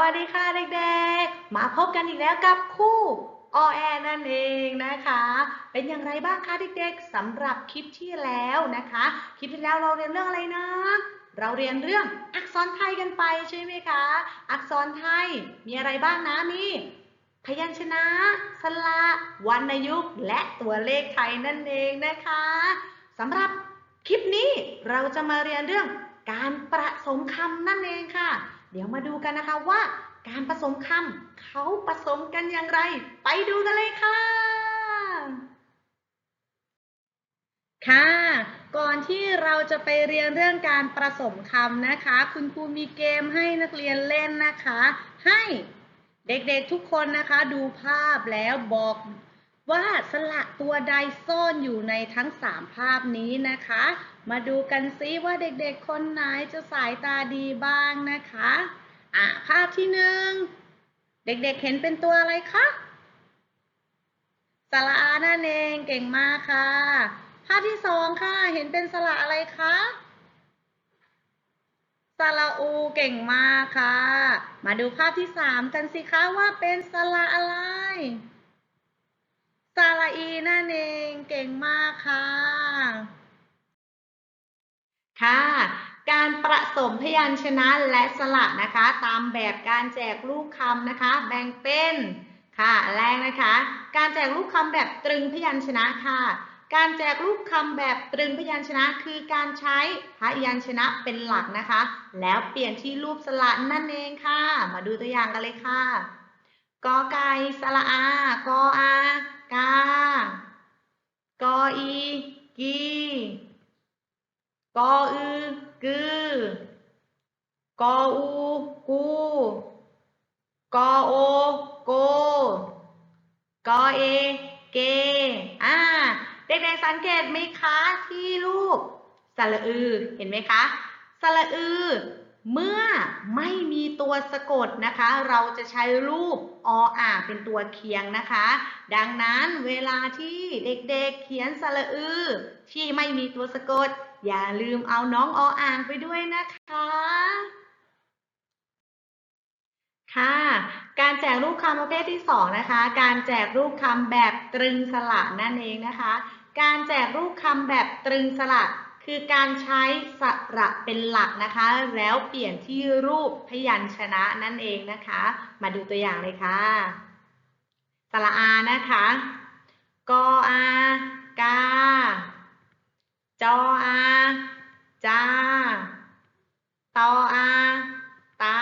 วัสดีค่ะเด็กๆ มาพบกันอีกแล้วกับคู่ออแอนั่นเองนะคะ เป็นอย่างไรบ้างคะเด็กๆสำหรับคลิปที่แล้วนะคะ คลิปที่แล้วเราเรียนเรื่องอะไรนะ เราเรียนเรื่องอักษรไทยกันไปใช่ไหมคะ อักษรไทยมีอะไรบ้างนะมีพยัญชนะ สระวรรณยุกต์ และตัวเลขไทยนั่นเองนะคะสำหรับคลิปนี้เราจะมาเรียนเรื่องการประสมคำนั่นเองค่ะ เดี๋ยวมาดูกันนะคะว่าการผสมคำเขาผสมกันอย่างไร ไปดูกันเลยค่ะ ค่ะ ก่อนที่เราจะไปเรียนเรื่องการผสมคำนะคะ คุณครูมีเกมให้นักเรียนเล่นนะคะ ให้เด็กๆทุกคนนะคะดูภาพแล้วบอกว่าสระตัวใดซ่อนอยู่ในทั้งสามภาพนี้นะคะ มาดูกันซิว่าเด็กๆคนไหนจะสายตาดีบ้างนะคะอะภาพที่หนึ่งเด็กๆเห็นเป็นตัวอะไรคะสระอานั่นเองเก่งมากค่ะ ภาพที่สองค่ะ เห็นเป็นสระอะไรคะสระอูเก่งมากค่ะ มาดูภาพที่สามกันสิคะว่าเป็นสระอะไรสระอีนั่นเองเก่งมากค่ะ ค่ะ การประสมพยัญชนะและสระนะคะ ตามแบบการแจกลูกคำนะคะ แบ่งเป็นค่ะ แรกนะคะ การแจกลูกคำแบบตรึงพยัญชนะค่ะ การแจกลูกคำแบบตรึงพยัญชนะคือการใช้พยัญชนะเป็นหลักนะคะ แล้วเปลี่ยนที่รูปสระนั่นเองค่ะ มาดูตัวอย่างกันเลยค่ะกอไก่สระอากออากากออีกี กออือกือกออูกูกอโอโกกอเอเกอ่าเด็กๆสังเกตไหมคะที่รูปสระอือเห็นไหมคะสระอือเมื่อไม่มีตัวสะกดนะคะ เราจะใช้รูปออ่างเป็นตัวเคียงนะคะ ดังนั้นเวลาที่เด็กๆเขียนสระอือที่ไม่มีตัวสะกด อย่าลืมเอาน้องออ่างไปด้วยนะคะ ค่ะ การแจกรูปคำประเภทที่สองนะคะ การแจกรูปคำแบบตรึงสระนั่นเองนะคะ การแจกรูปคำแบบตรึงสระคือการใช้สระเป็นหลักนะคะ แล้วเปลี่ยนที่รูปพยัญชนะนั่นเองนะคะ มาดูตัวอย่างเลยค่ะ สระอานะคะ กออากา จออาจาตออาตา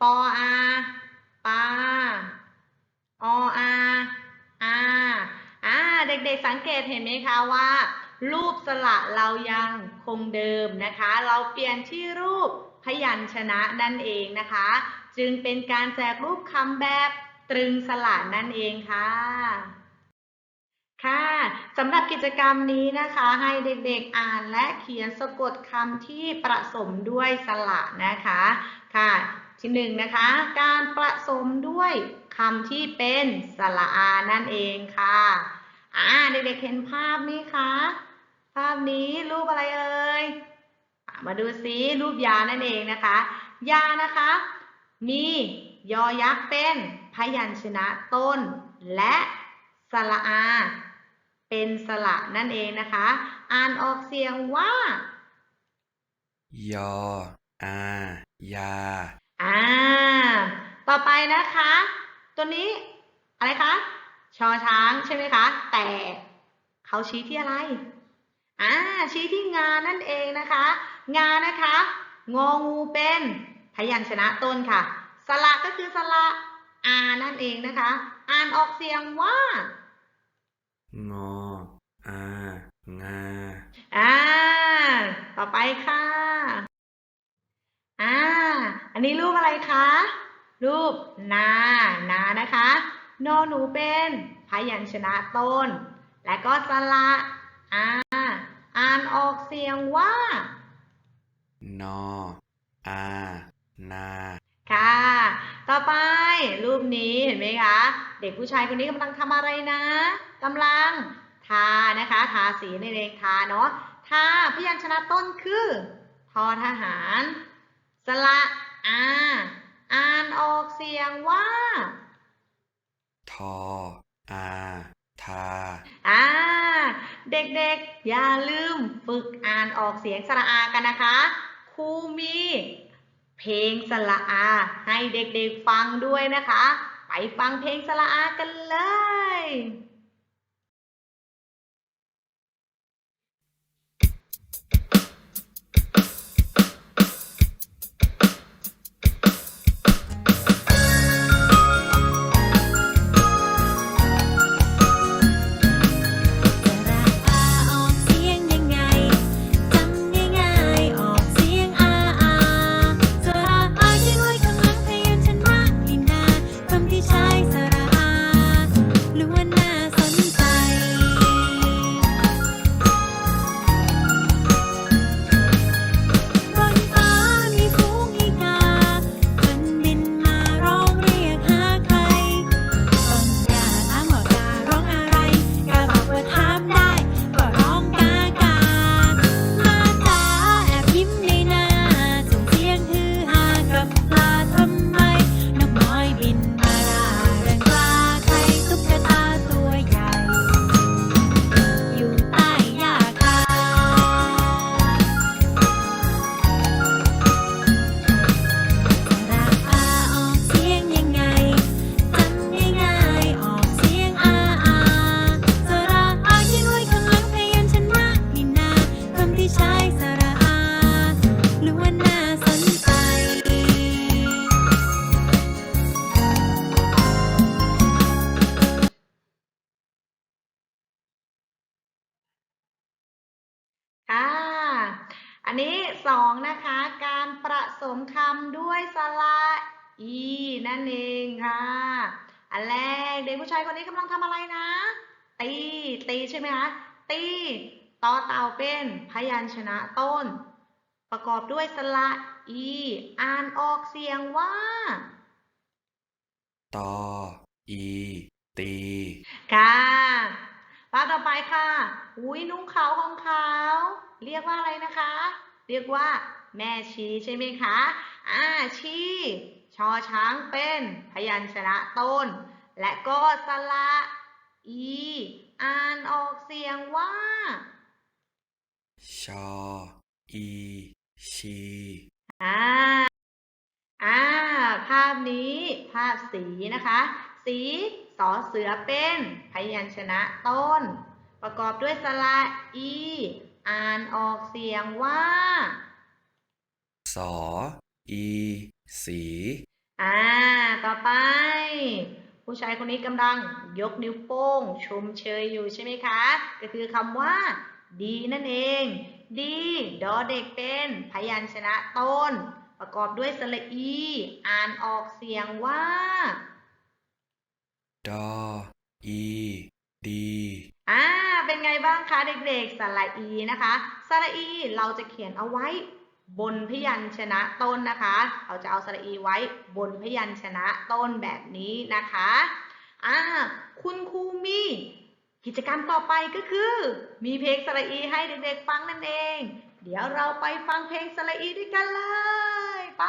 ปออาปาออาอาอ่าเด็กๆสังเกตเห็นไหมคะว่า รูปสระเรายังคงเดิมนะคะ เราเปลี่ยนที่รูปพยัญชนะนั่นเองนะคะ จึงเป็นการแจกรูปคำแบบตรึงสระนั่นเองค่ะ ค่ะสำหรับกิจกรรมนี้นะคะให้เด็กๆอ่านและเขียนสะกดคำที่ประสมด้วยสระนะคะค่ะที่หนึ่งนะคะ การประสมด้วยคำที่เป็นสระอานั่นเองค่ะอ่าเด็กๆเห็นภาพไหมคะภาพนี้รูปอะไรเอ่ยมาดูซิรูปยานั่นเองนะคะ ยานะคะ มียอยักษ์เป็นพยัญชนะต้นและ สระอา เป็นสระนั่นเองนะคะ อ่านออกเสียงว่ายออายาอ่า ต่อไปนะคะ ตัวนี้อะไรคะ ชอช้างใช่ไหมคะ แต่เขาชี้ที่อะไร อ่า ชี้ที่งานั่นเองนะคะ งานะคะ งองูเป็นพยัญชนะต้นค่ะ สระก็คือสระอานั่นเองนะคะ อ่านออกเสียงว่า งอ อางา อ่า ต่อไปค่ะ อ่า อันนี้รูปอะไรคะ รูปนา นานะคะ นอหนูเป็นพยัญชนะต้น และก็สระอ่า อ่านออกเสียงว่า นอ อา นา ค่ะ ต่อไปรูปนี้เห็นไหมคะ เด็กผู้ชายคนนี้กำลังทำอะไรนะ กำลังทานะคะทาสีในเองทาเนาะทาพยัญชนะต้นคือทอทหาร สระอางว่า ทออาทาอ่าเด็กๆ อย่าลืมฝึกอ่านออกเสียงสระอากันนะคะครูมีเพลงสระอา ให้เด็กๆฟังด้วยนะคะ ไปฟังเพลงสระอากันเลย องนะคะ การประสมคำด้วยสระอีนั่นเองค่ะ อันแรกเด็กผู้ชายคนนี้กำลังทำอะไรนะ ตี ตีใช่ไหมคะตีต่อเต่าเป็นพยัญชนะต้น ประกอบด้วยสระอี อ่านออกเสียงว่าตออีตีค่ะภาพต่อไปค่ะ อุ้ยนุ่งขาวของขาว เรียกว่าอะไรนะคะ เรียกว่า แม่ชีใช่ไหมคะอ่าชีชอช้างเป็นพยัญชนะต้น และก็สระอีอ่านออกเสียงว่า ชอ อีชีอ่าอ่า ภาพนี้ภาพสีนะคะ สีสอเสือเป็นพยัญชนะต้น ประกอบด้วยสระอี อ่านออกเสียงว่า สอ อี สี อ่า ต่อไป ผู้ชายคนนี้กำลังยกนิ้วโป้ง ชมเชยอยู่ใช่ไหมคะ ก็คือคำว่า ดีนั่นเอง ดีดอเด็กเป็นพยัญชนะต้น ประกอบด้วยสระอี อ่านออกเสียงว่า ดอ อี ดี อ่า เป็นไงบ้างคะ เด็กๆสระอีนะคะสระอีเราจะเขียนเอาไว้บนพยัญชนะต้นนะคะ เราจะเอาสระอีไว้บนพยัญชนะต้นแบบนี้นะคะอ่าคุณครูมีกิจกรรมต่อไปก็คือ มีเพลงสระอีให้เด็กๆฟังนั่นเอง เดี๋ยวเราไปฟังเพลงสระอีด้วยกันเลย ไป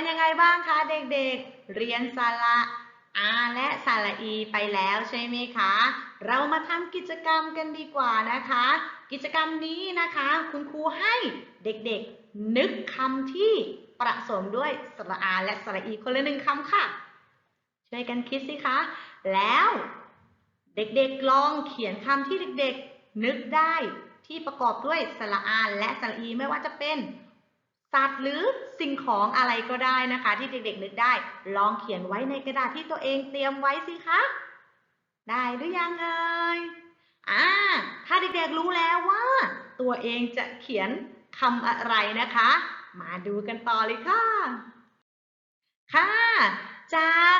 เป็นยังไงบ้างคะเด็กๆ เรียนสระอาและสระอีไปแล้วใช่ไหมคะ เรามาทำกิจกรรมกันดีกว่านะคะ กิจกรรมนี้นะคะ คุณครูให้เด็กๆ นึกคำที่ประสมด้วยสระอาและสระอีคนละหนึ่งคำค่ะ ช่วยกันคิดสิคะ แล้วเด็กๆลองเขียนคำที่เด็กๆ นึกได้ที่ประกอบด้วยสระอาและสระอีไม่ว่าจะเป็น สัตว์หรือสิ่งของอะไรก็ได้นะคะ ที่เด็กๆนึกได้ ลองเขียนไว้ในกระดาษที่ตัวเองเตรียมไว้สิคะ ได้หรือยังเอ่ยอ่าถ้าเด็กๆรู้แล้วว่า ตัวเองจะเขียนคำอะไรนะคะ มาดูกันต่อเลยค่ะ ค่ะ จาก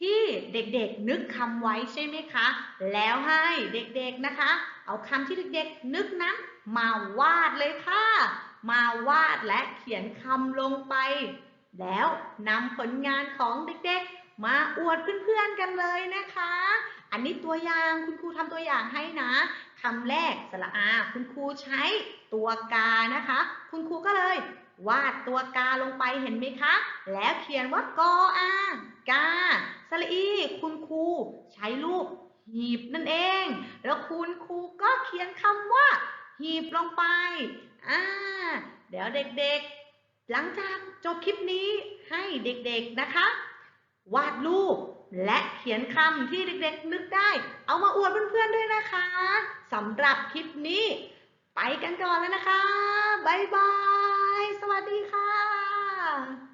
ที่เด็กๆนึกคำไว้ใช่ไหมคะ แล้วให้เด็กๆนะคะ เอาคำที่เด็กๆนึกนั้นมาวาดเลยค่ะ มาวาดและเขียนคำลงไป แล้วนำผลงานของเด็กๆ มาอวดเพื่อนๆกันเลยนะคะ อันนี้ตัวอย่างคุณครูทำตัวอย่างให้นะคำแรกสระอา คุณครูใช้ตัวกานะคะ คุณครูก็เลย วาดตัวกาลงไปเห็นไหมคะ แล้วเขียนว่ากออากาสระอีคุณครูใช้รูปหีบนั่นเอง แล้วคุณครูก็เขียนคำว่า หีบลงไป อ่า เดี๋ยวเด็กๆ หลังจากจบคลิปนี้ให้เด็กๆนะคะ วาดรูปและเขียนคำที่เด็กๆ นึกได้ เอามาอวดเพื่อนๆด้วยนะคะสำหรับคลิปนี้ ไปกันก่อนแล้วนะคะ บ๊ายบาย สวัสดีค่ะ